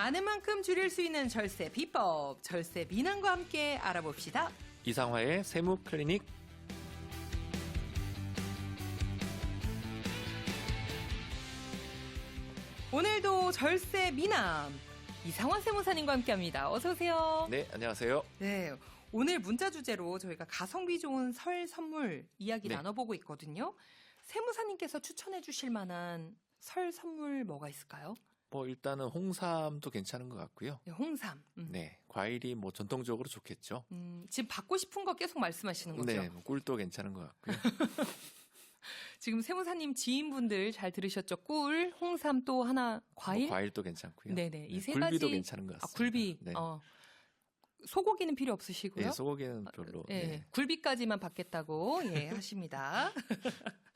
아는 만큼 줄일 수 있는 절세 비법, 절세 미남과 함께 알아봅시다. 이상화의 세무 클리닉 오늘도 절세 미남 이상화 세무사님과 함께합니다. 어서 오세요. 네 안녕하세요. 네, 오늘 문자 주제로 저희가 가성비 좋은 설 선물 이야기 네. 나눠보고 있거든요. 세무사님께서 추천해 주실 만한 설 선물 뭐가 있을까요? 뭐 일단은 홍삼도 괜찮은 것 같고요. 네, 홍삼. 음. 네 과일이 뭐 전통적으로 좋겠죠. 음, 지금 받고 싶은 거 계속 말씀하시는 거죠? 네, 뭐 꿀도 괜찮은 것 같고요. 지금 세무사님 지인분들 잘 들으셨죠? 꿀, 홍삼 또 하나 과일. 뭐 과일도 괜찮고요. 네네 이 네, 세 굴비도 가지. 괜찮은 것 아, 같습니다. 굴비. 네. 어. 소고기는 필요 없으시고요. 예, 소고기는 별로. 예, 네. 굴비까지만 받겠다고 예, 하십니다.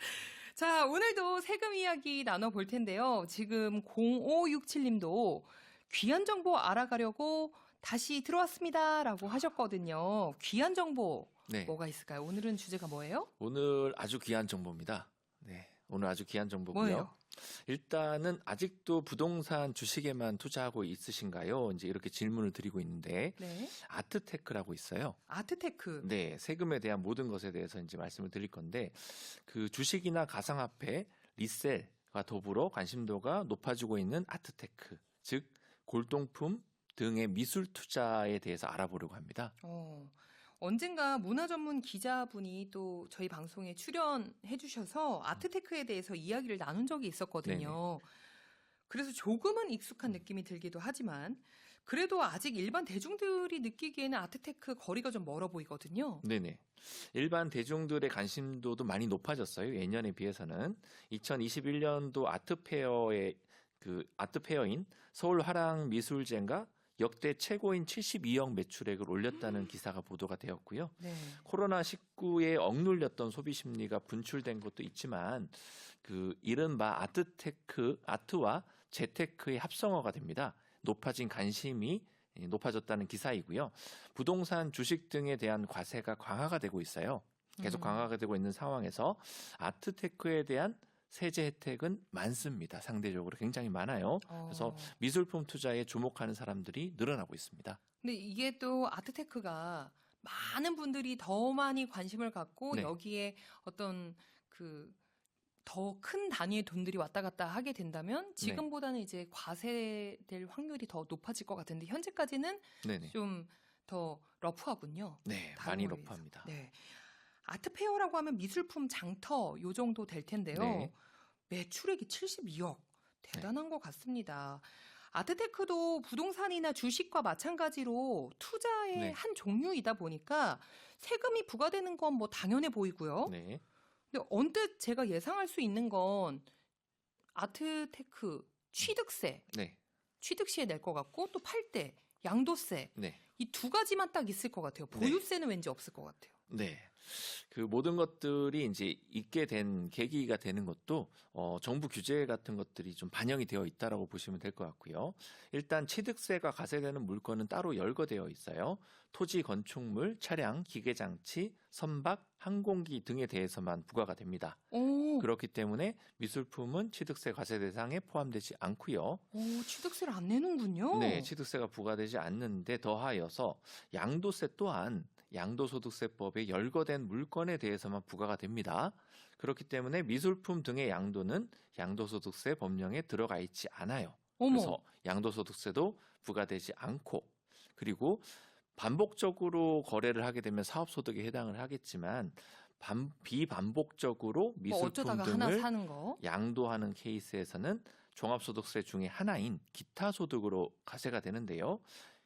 자, 오늘도 세금 이야기 나눠볼 텐데요. 지금 0567님도 귀한 정보 알아가려고 다시 들어왔습니다 라고 하셨거든요. 귀한 정보 네. 뭐가 있을까요? 오늘은 주제가 뭐예요? 오늘 아주 귀한 정보입니다. 네. 오늘 아주 귀한 정보고요. 뭐예요? 일단은 아직도 부동산 주식에만 투자하고 있으신가요? 이제 이렇게 질문을 드리고 있는데 네. 아트테크라고 있어요. 아트테크. 네, 세금에 대한 모든 것에 대해서 이제 말씀을 드릴 건데 그 주식이나 가상화폐 리셀과 더불어 관심도가 높아지고 있는 아트테크, 즉 골동품 등의 미술 투자에 대해서 알아보려고 합니다. 어, 언젠가 문화 전문 기자분이 또 저희 방송에 출연해 주셔서 아트테크에 대해서 이야기를 나눈 적이 있었거든요. 그래서 조금은 익숙한 느낌이 들기도 하지만 그래도 아직 일반 대중들이 느끼기에는 아트테크 거리가 좀 멀어 보이거든요. 네네. 일반 대중들의 관심도도 많이 높아졌어요. 예년에 비해서는 2021년도 아트페어의 그 아트페어인 서울 화랑 미술제가 역대 최고인 72억 매출액을 올렸다는 기사가 보도가 되었고요. 네. 코로나19에 억눌렸던 소비 심리가 분출된 것도 있지만 그 이른바 아트테크, 아트와 재테크의 합성어가 됩니다. 높아진 관심이 높아졌다는 기사이고요. 부동산 주식 등에 대한 과세가 강화가 되고 있어요. 계속 음. 강화가 되고 있는 상황에서 아트테크에 대한 세제 혜택은 많습니다. 상대적으로 굉장히 많아요. 어. 그래서 미술품 투자에 주목하는 사람들이 늘어나고 있습니다. 근데 이게 또 아트테크가 많은 분들이 더 많이 관심을 갖고 네. 여기에 어떤 그 더 큰 단위의 돈들이 왔다 갔다 하게 된다면 지금보다는 이제 과세될 확률이 더 높아질 것 같은데 현재까지는 네네. 좀 더 러프하군요. 네, 많이 비해서. 높아합니다. 네. 아트페어라고 하면 미술품 장터 요 정도 될 텐데요. 네. 매출액이 72억. 대단한 것 같습니다. 아트테크도 부동산이나 주식과 마찬가지로 투자의 네. 한 종류이다 보니까 세금이 부과되는 건 뭐 당연해 보이고요. 네. 근데 언뜻 제가 예상할 수 있는 건 아트테크 취득세, 네. 취득시에 낼 것 같고 또 팔 때 양도세 네. 이 두 가지만 딱 있을 것 같아요. 보유세는 왠지 없을 것 같아요. 네. 그 모든 것들이 이제 있게 된 계기가 되는 것도 어, 정부 규제 같은 것들이 좀 반영이 되어 있다라고 보시면 될 것 같고요. 일단 취득세가 가세되는 물건은 따로 열거되어 있어요. 토지, 건축물, 차량, 기계장치, 선박, 항공기 등에 대해서만 부과가 됩니다. 오, 그렇기 때문에 미술품은 취득세 과세 대상에 포함되지 않고요. 오 취득세를 안 내는군요. 네, 취득세가 부과되지 않는데 더하여서 양도세 또한 양도소득세법에 열거된 물건에 대해서만 부과가 됩니다. 그렇기 때문에 미술품 등의 양도는 양도소득세 법령에 들어가 있지 않아요. 어머. 그래서 양도소득세도 부과되지 않고 그리고 반복적으로 거래를 하게 되면 사업소득에 해당을 하겠지만 반- 비반복적으로 뭐 미술품 어쩌다가 등을 하나 사는 거. 양도하는 케이스에서는 종합소득세 중에 하나인 기타 소득으로 과세가 되는데요.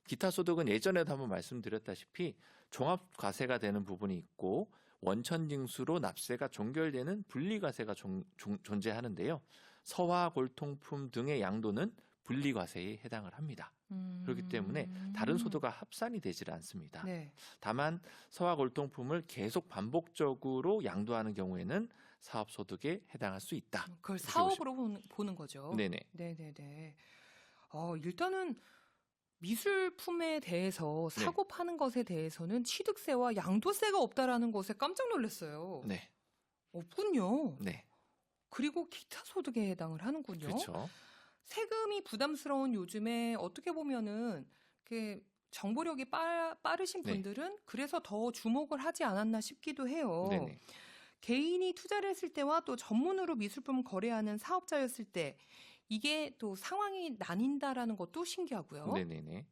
기타 소득은 예전에도 한번 말씀드렸다시피 종합과세가 되는 부분이 있고 원천징수로 납세가 종결되는 분리과세가 종- 종- 존재하는데요. 서화 골통품 등의 양도는 분리과세에 해당을 합니다. 음. 그렇기 때문에 다른 소득과 합산이 되질 않습니다. 네. 다만 서화 골통품을 계속 반복적으로 양도하는 경우에는 사업 소득에 해당할 수 있다. 그걸 사업으로 보는, 보는 거죠. 네네. 네네네. 어, 일단은 미술품에 대해서 네. 사고 파는 것에 대해서는 취득세와 양도세가 없다라는 것에 깜짝 놀랐어요. 네, 없군요. 네, 그리고 기타 소득에 해당을 하는군요. 그렇죠. 세금이 부담스러운 요즘에 어떻게 보면은 그 정보력이 빠, 빠르신 네. 분들은 그래서 더 주목을 하지 않았나 싶기도 해요. 네네. 개인이 투자를 했을 때와 또 전문으로 미술품 거래하는 사업자였을 때 이게 또 상황이 나뉜다라는 것도 신기하고요. 네네네.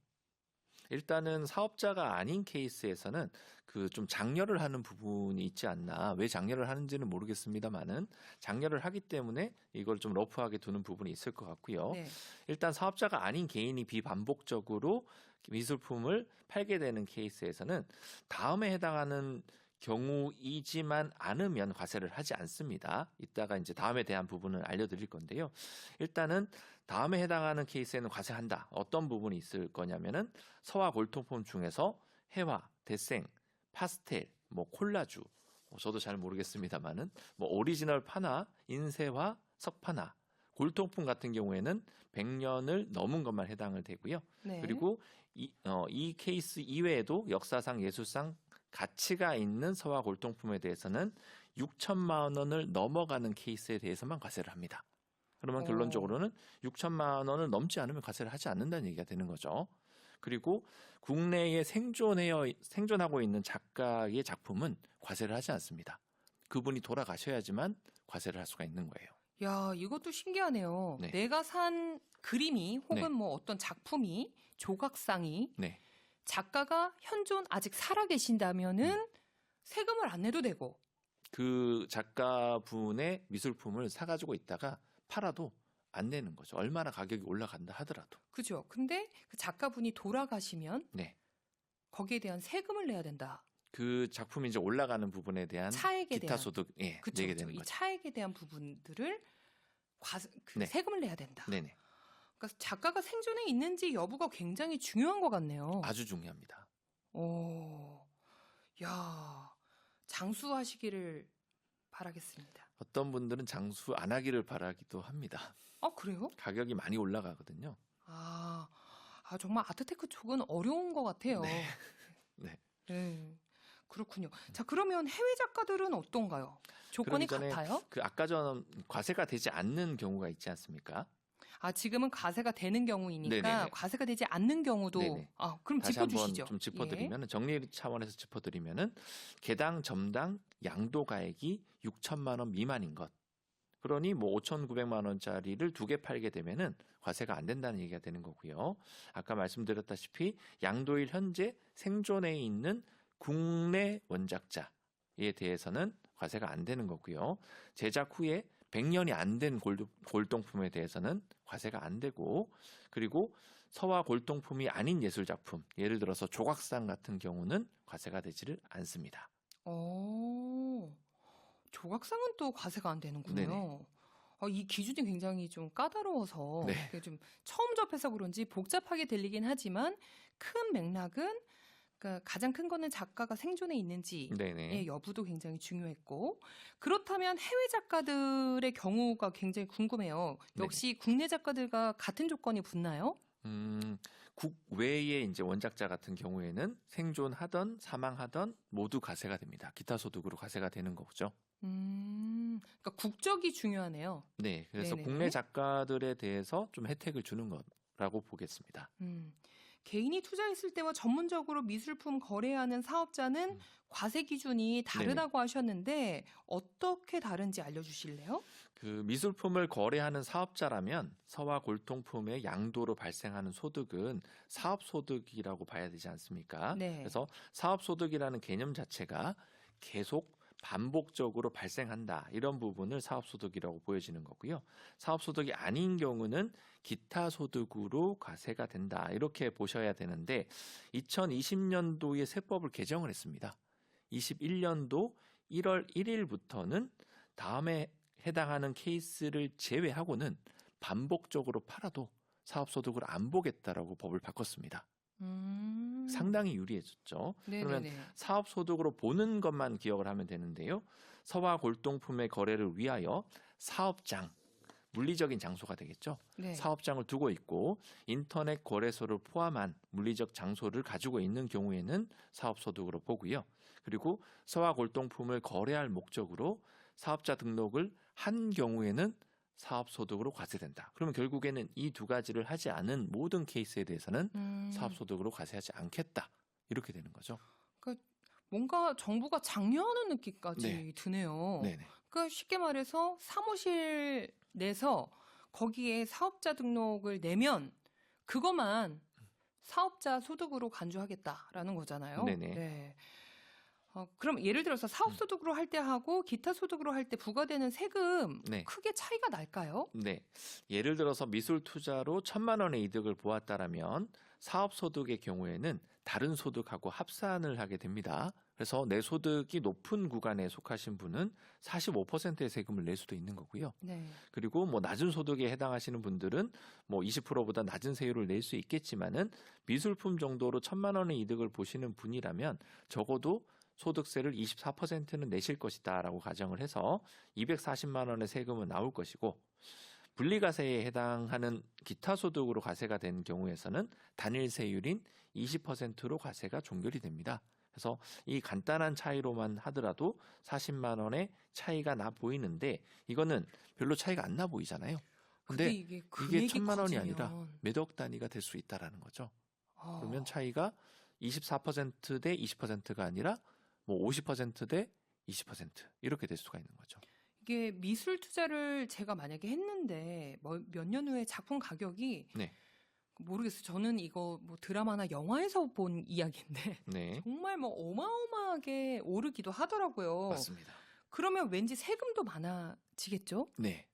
일단은 사업자가 아닌 케이스에서는 그 좀 장려를 하는 부분이 있지 않나. 왜 장려를 하는지는 모르겠습니다만은 장려를 하기 때문에 이걸 좀 러프하게 두는 부분이 있을 것 같고요. 네. 일단 사업자가 아닌 개인이 비반복적으로 미술품을 팔게 되는 케이스에서는 다음에 해당하는 경우이지만 않으면 과세를 하지 않습니다. 이따가 이제 다음에 대한 부분을 알려드릴 건데요. 일단은 다음에 해당하는 케이스에는 과세한다. 어떤 부분이 있을 거냐면은 서화 골통품 중에서 해화, 대생, 파스텔, 뭐 콜라주, 뭐 저도 잘 모르겠습니다만은 뭐 오리지널 파나, 인쇄화, 석파나, 골통품 같은 경우에는 100년을 넘은 것만 해당을 되고요. 네. 그리고 이, 어, 이 케이스 이외에도 역사상 예술상 가치가 있는 서화 골동품에 대해서는 6천만 원을 넘어가는 케이스에 대해서만 과세를 합니다. 그러면 오. 결론적으로는 6천만 원을 넘지 않으면 과세를 하지 않는다는 얘기가 되는 거죠. 그리고 국내에 생존해요, 생존하고 있는 작가의 작품은 과세를 하지 않습니다. 그분이 돌아가셔야지만 과세를 할 수가 있는 거예요. 야, 이것도 신기하네요. 네. 내가 산 그림이 혹은 네. 뭐 어떤 작품이 조각상이 네. 작가가 현존 아직 살아 계신다면은 음. 세금을 안 내도 되고 그 작가분의 미술품을 사가지고 있다가 팔아도 안 내는 거죠. 얼마나 가격이 올라간다 하더라도. 그죠? 근데 그 작가분이 돌아가시면 네. 거기에 대한 세금을 내야 된다. 그 작품이 이제 올라가는 부분에 대한 차액에 기타 대한 소득 예, 그쵸, 내게. 되는 이 거죠. 차액에 대한 부분들을 과, 그 네. 세금을 내야 된다. 네네. 그러니까 작가가 생존해 있는지 여부가 굉장히 중요한 것 같네요. 아주 중요합니다. 오, 야, 장수하시기를 바라겠습니다. 어떤 분들은 장수 안 하기를 바라기도 합니다. 어, 그래요? 가격이 많이 올라가거든요. 아, 아 정말 아트테크 쪽은 어려운 것 같아요. 네. 네. 네, 그렇군요. 자, 그러면 해외 작가들은 어떤가요? 조건이 같아요? 그 아까 전 과세가 되지 않는 경우가 있지 않습니까? 아, 지금은 과세가 되는 경우이니까 네네네. 과세가 되지 않는 경우도 네네. 아, 그럼 다시 한번 짚어주시죠. 좀 예. 짚어드리면 정리 차원에서 짚어드리면은 개당 점당 양도 가액이 6천만 원 미만인 것. 그러니 뭐 5,900만 원짜리를 두 개 팔게 되면은 과세가 안 된다는 얘기가 되는 거고요. 아까 말씀드렸다시피 양도일 현재 생존해 있는 국내 원작자에 대해서는 과세가 안 되는 거고요. 제작 후에 100년이 안 된 골동품에 대해서는 과세가 안 되고 그리고 서화 골동품이 아닌 예술 작품, 예를 들어서 조각상 같은 경우는 과세가 되지를 않습니다. 어, 조각상은 또 과세가 안 되는군요. 네네. 어, 이 기준이 굉장히 좀 까다로워서 네. 좀 처음 접해서 그런지 복잡하게 들리긴 하지만 큰 맥락은 그러니까 가장 큰 거는 작가가 생존해 있는지 네네. 의 여부도 굉장히 중요했고 그렇다면 해외 작가들의 경우가 굉장히 궁금해요. 역시 국내 작가들과 같은 조건이 붙나요? 음, 국외의 이제 원작자 같은 경우에는 생존하던 사망하던 모두 과세가 됩니다. 기타 소득으로 과세가 되는 거죠. 음, 그러니까 국적이 중요하네요. 네, 그래서 네네. 국내 작가들에 대해서 좀 혜택을 주는 거라고 보겠습니다. 음, 개인이 투자했을 때와 전문적으로 미술품 거래하는 사업자는 음. 과세 기준이 다르다고 하셨는데 어떻게 다른지 알려주실래요? 그 미술품을 거래하는 사업자라면 서화 골동품의 양도로 발생하는 소득은 사업 소득이라고 봐야 되지 않습니까? 네. 그래서 사업 소득이라는 개념 자체가 계속 반복적으로 발생한다. 이런 부분을 사업 소득이라고 보여지는 거고요. 사업 소득이 아닌 경우는 기타 소득으로 과세가 된다. 이렇게 보셔야 되는데 2020년도에 세법을 개정을 했습니다. 21년도 1월 1일부터는 다음에 해당하는 케이스를 제외하고는 반복적으로 팔아도 사업 소득을 안 보겠다라고 법을 바꿨습니다. 음, 상당히 유리해졌죠. 그러면 네네네. 사업 소득으로 보는 것만 기억을 하면 되는데요. 서화 골동품의 거래를 위하여 사업장 물리적인 장소가 되겠죠. 네. 사업장을 두고 있고 인터넷 거래소를 포함한 물리적 장소를 가지고 있는 경우에는 사업 소득으로 보고요. 그리고 서화 골동품을 거래할 목적으로 사업자 등록을 한 경우에는 사업 소득으로 과세된다. 그러면 결국에는 이 두 가지를 하지 않은 모든 케이스에 대해서는 음, 사업 소득으로 과세하지 않겠다. 이렇게 되는 거죠. 뭔가 정부가 장려하는 느낌까지 네. 드네요. 네네. 그러니까 쉽게 말해서 사무실 내서 거기에 사업자 등록을 내면 그것만 사업자 소득으로 간주하겠다라는 거잖아요. 네네. 네. 어, 그럼 예를 들어서 사업 음. 소득으로 할 때 하고 기타 소득으로 할 때 부과되는 세금 네. 크게 차이가 날까요? 네. 예를 들어서 미술 투자로 천만 원의 이득을 보았다라면 사업 소득의 경우에는 다른 소득하고 합산을 하게 됩니다. 그래서 내 소득이 높은 구간에 속하신 분은 45%의 세금을 낼 수도 있는 거고요. 네. 그리고 뭐 낮은 소득에 해당하시는 분들은 뭐 20%보다 낮은 세율을 낼 수 있겠지만은 미술품 정도로 천만 원의 이득을 보시는 분이라면 적어도 소득세를 24%는 내실 것이다라고 가정을 해서 240만 원의 세금은 나올 것이고 분리과세에 해당하는 기타 소득으로 과세가 된 경우에서는 단일 세율인 20%로 과세가 종결이 됩니다. 그래서 이 간단한 차이로만 하더라도 40만 원의 차이가 나 보이는데 이거는 별로 차이가 안 나 보이잖아요. 근데 근데 이게 이게 금액이 천만 원이 아니라 몇 억 단위가 될 수 있다라는 거죠. 어, 그러면 차이가 24%대 20%가 아니라 뭐 50%대 20% 이렇게 될 수가 있는 거죠. 이게 미술 투자를 제가 만약에 했는데 뭐몇년 후에 작품 가격이 네. 모르겠어요. 저는 이거 뭐 드라마나 영화에서 본 이야기인데 네. 정말 뭐 어마어마하게 오르기도 하더라고요. 맞습니다. 그러면 왠지 세금도 많아지겠죠? 네.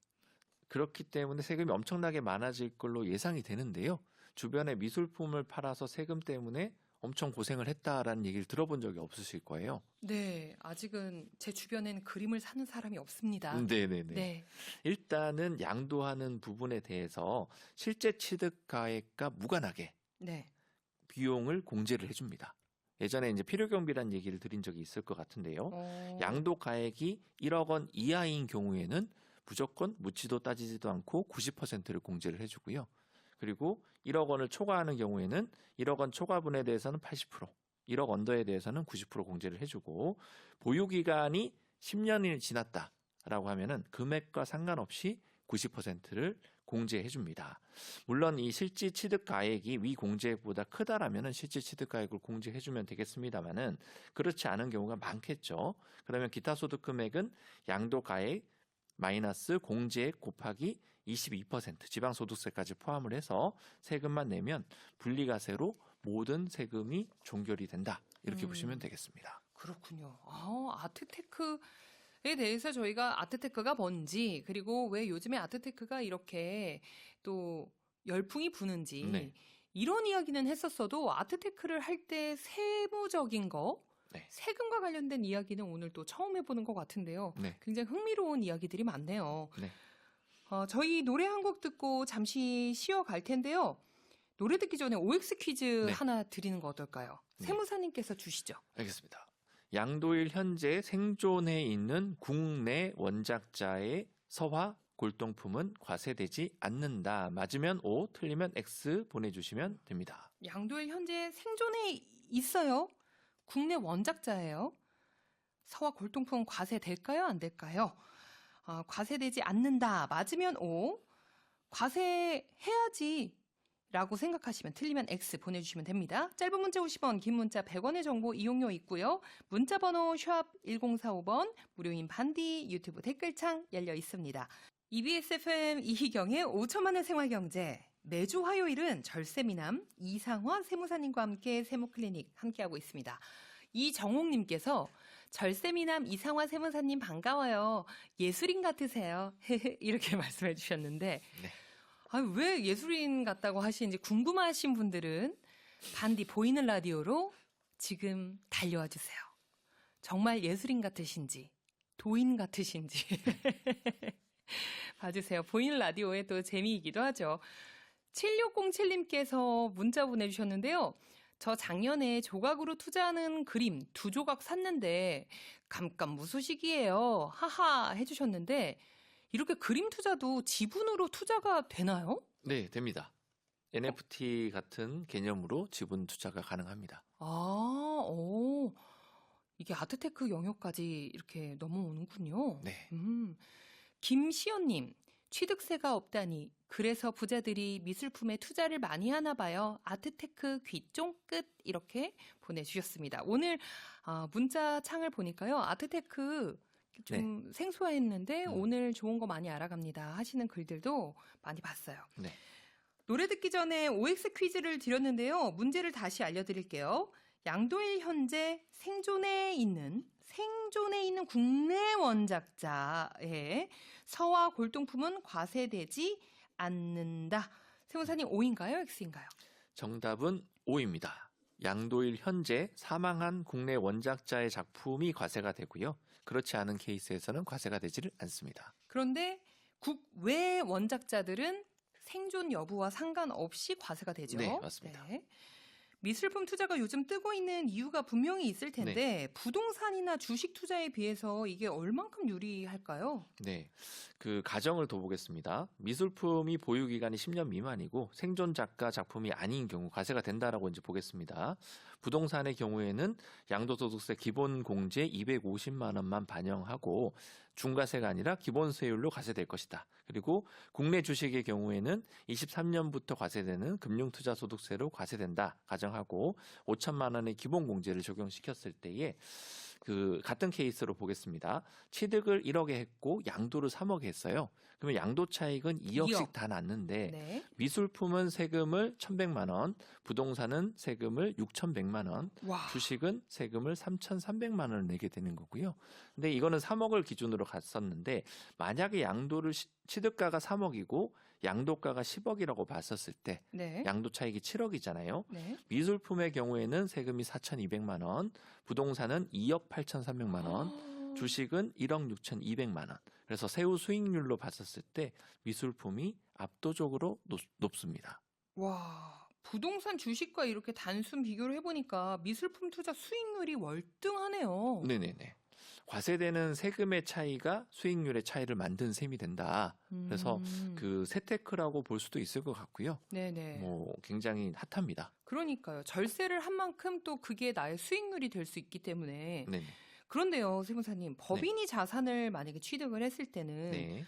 그렇기 때문에 세금이 엄청나게 많아질 걸로 예상이 되는데요. 주변에 미술품을 팔아서 세금 때문에 엄청 고생을 했다라는 얘기를 들어본 적이 없으실 거예요. 네, 아직은 제 주변에는 그림을 사는 사람이 없습니다. 네네네. 네. 일단은 양도하는 부분에 대해서 실제 취득 가액과 무관하게 네. 비용을 공제를 해줍니다. 예전에 이제 필요경비란 얘기를 드린 적이 있을 것 같은데요. 어, 양도 가액이 1억 원 이하인 경우에는 무조건 묻지도 따지지도 않고 90%를 공제를 해주고요. 그리고 1억 원을 초과하는 경우에는 1억 원 초과분에 대해서는 80%, 1억 언더에 대해서는 90% 공제를 해주고 보유 기간이 10년이 지났다라고 하면은 금액과 상관없이 90%를 공제해 줍니다. 물론 이 실질 취득 가액이 위 공제액보다 크다라면은 실질 취득 가액을 공제해 주면 되겠습니다만은 그렇지 않은 경우가 많겠죠. 그러면 기타 소득 금액은 양도 가액 마이너스 공제액 곱하기 22% 지방소득세까지 포함을 해서 세금만 내면 분리과세로 모든 세금이 종결이 된다. 이렇게 음. 보시면 되겠습니다. 그렇군요. 아, 아트테크 에 대해서 저희가 아트테크가 뭔지 그리고 왜 요즘에 아트테크가 이렇게 또 열풍이 부는지 네. 이런 이야기는 했었어도 아트테크를 할 때 세부적인 거 네. 세금과 관련된 이야기는 오늘 또 처음 해보는 것 같은데요. 네. 굉장히 흥미로운 이야기들이 많네요. 네. 어, 저희 노래 한 곡 듣고 잠시 쉬어 갈 텐데요. 노래 듣기 전에 OX 퀴즈 네. 하나 드리는 거 어떨까요? 네. 세무사님께서 주시죠. 알겠습니다. 양도일 현재 생존해 있는 국내 원작자의 서화 골동품은 과세되지 않는다. 맞으면 O, 틀리면 X 보내주시면 됩니다. 양도일 현재 생존해 있어요. 국내 원작자예요. 서화 골동품 과세 될까요? 안 될까요? 아, 과세되지 않는다. 맞으면 O. 과세해야지. 라고 생각하시면 틀리면 X 보내주시면 됩니다. 짧은 문자 50원, 긴 문자 100원의 정보 이용료 있고요. 문자 번호 샵 1045번, 무료인 반디 유튜브 댓글창 열려 있습니다. EBS FM 이희경의 5천만원 생활경제. 매주 화요일은 절세미남 이상화 세무사님과 함께 세무클리닉 함께하고 있습니다. 이정옥님께서 절세미남 이상화 세무사님 반가워요. 예술인 같으세요. 이렇게 말씀해 주셨는데, 네. 아, 왜 예술인 같다고 하시는지 궁금하신 분들은 반디 보이는 라디오로 지금 달려와 주세요. 정말 예술인 같으신지, 도인 같으신지. 봐주세요. 보이는 라디오의 또 재미이기도 하죠. 7607님께서 문자 보내주셨는데요. 저 작년에 조각으로 투자하는 그림 두 조각 샀는데 감감무소식이에요. 하하 해주셨는데 이렇게 그림 투자도 지분으로 투자가 되나요? 네, 됩니다. NFT 같은 개념으로 지분 투자가 가능합니다. 아, 오. 이게 아트테크 영역까지 이렇게 넘어오는군요. 네. 음. 김시연님, 취득세가 없다니 그래서 부자들이 미술품에 투자를 많이 하나 봐요. 아트테크 귀쫑 끝 이렇게 보내주셨습니다. 오늘 아, 문자 창을 보니까요. 아트테크 좀 생소했는데 음. 오늘 좋은 거 많이 알아갑니다 하시는 글들도 많이 봤어요. 네. 노래 듣기 전에 OX 퀴즈를 드렸는데요. 문제를 다시 알려드릴게요. 양도일 현재 생존에 있는 생존에 있는 국내 원작자의 서화 골동품은 과세되지 않는다. 세무사님 O인가요? X인가요? 정답은 O입니다. 양도일 현재 사망한 국내 원작자의 작품이 과세가 되고요. 그렇지 않은 케이스에서는 과세가 되지를 않습니다. 그런데 국외 원작자들은 생존 여부와 상관없이 과세가 되죠. 네, 맞습니다. 네. 미술품 투자가 요즘 뜨고 있는 이유가 분명히 있을 텐데 네. 부동산이나 주식 투자에 비해서 이게 얼만큼 유리할까요? 네. 그 가정을 더 보겠습니다. 미술품이 보유 기간이 10년 미만이고 생존 작가 작품이 아닌 경우 과세가 된다라고 이제 보겠습니다. 부동산의 경우에는 양도소득세 기본 공제 250만 원만 반영하고 중과세가 아니라 기본 세율로 과세될 것이다. 그리고 국내 주식의 경우에는 23년부터 과세되는 금융투자소득세로 과세된다 가정하고 5천만 원의 기본 공제를 적용시켰을 때에 그 같은 케이스로 보겠습니다. 취득을 1억에 했고 양도를 3억에 했어요. 그러면 양도 차익은 2억씩 이억. 다 났는데 네. 미술품은 세금을 1,100만 원, 부동산은 세금을 6,100만 원, 와. 주식은 세금을 3,300만 원을 내게 되는 거고요. 근데 이거는 3억을 기준으로 갔었는데 만약에 양도를 시- 취득가가 3억이고 양도가가 10억이라고 봤었을 때 네. 양도 차익이 7억이잖아요. 네. 미술품의 경우에는 세금이 4,200만 원, 부동산은 2억 8,300만 원, 아. 주식은 1억 6,200만 원. 그래서 세후 수익률로 봤었을 때 미술품이 압도적으로 높, 높습니다. 와. 부동산 주식과 이렇게 단순 비교를 해보니까 미술품 투자 수익률이 월등하네요. 네네네. 과세되는 세금의 차이가 수익률의 차이를 만든 셈이 된다. 그래서 음. 그 세테크라고 볼 수도 있을 것 같고요. 네네. 뭐 굉장히 핫합니다. 그러니까요. 절세를 한 만큼 또 그게 나의 수익률이 될 수 있기 때문에. 네네. 그런데요, 세무사님, 법인이 자산을 만약에 취득을 했을 때는 네.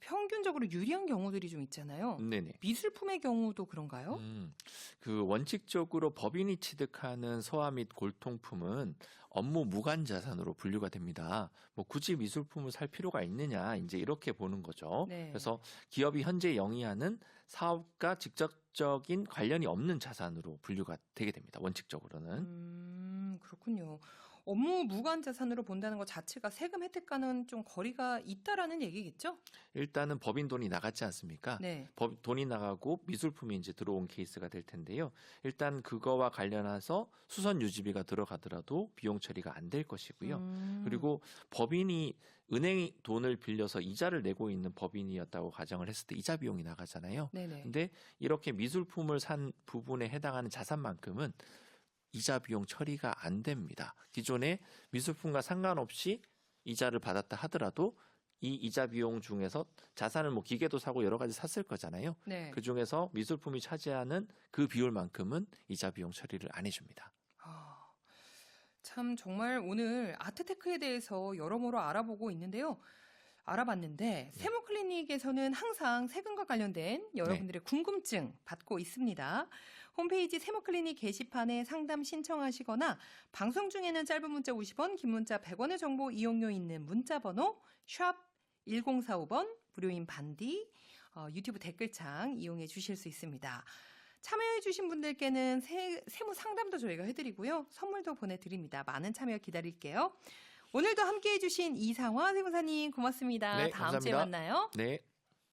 평균적으로 유리한 경우들이 좀 있잖아요. 네네. 미술품의 경우도 그런가요? 음, 그 원칙적으로 법인이 취득하는 서화 및 골통품은 업무 무관 자산으로 분류가 됩니다. 뭐 굳이 미술품을 살 필요가 있느냐 이제 이렇게 보는 거죠. 네. 그래서 기업이 현재 영위하는 사업과 직접적인 관련이 없는 자산으로 분류가 되게 됩니다. 원칙적으로는. 음, 그렇군요. 업무 무관 자산으로 본다는 것 자체가 세금 혜택과는 좀 거리가 있다라는 얘기겠죠? 일단은 법인 돈이 나갔지 않습니까? 네. 법, 돈이 나가고 미술품이 이제 들어온 케이스가 될 텐데요. 일단 그거와 관련해서 수선 유지비가 들어가더라도 비용 처리가 안 될 것이고요. 음, 그리고 법인이 은행이 돈을 빌려서 이자를 내고 있는 법인이었다고 가정을 했을 때 이자 비용이 나가잖아요. 네네. 근데 이렇게 미술품을 산 부분에 해당하는 자산만큼은 이자 비용 처리가 안 됩니다. 기존에 미술품과 상관없이 이자를 받았다 하더라도 이 이자 비용 중에서 자산을 뭐 기계도 사고 여러 가지 샀을 거잖아요. 네. 그 중에서 미술품이 차지하는 그 비율만큼은 이자 비용 처리를 안 해줍니다. 아, 참 정말 오늘 아트테크에 대해서 여러모로 알아보고 있는데요. 알아봤는데 세무 클리닉에서는 항상 세금과 관련된 여러분들의 궁금증 받고 있습니다. 홈페이지 세무 클리닉 게시판에 상담 신청하시거나 방송 중에는 짧은 문자 50원, 긴 문자 100원의 정보 이용료 있는 문자 번호 샵 1045번 무료인 반디 어, 유튜브 댓글창 이용해 주실 수 있습니다. 참여해주신 분들께는 세, 세무 상담도 저희가 해드리고요. 선물도 보내드립니다. 많은 참여 기다릴게요. 오늘도 함께 해 주신 이상화 세무사님 고맙습니다. 네, 다음 주에 감사합니다. 만나요. 네.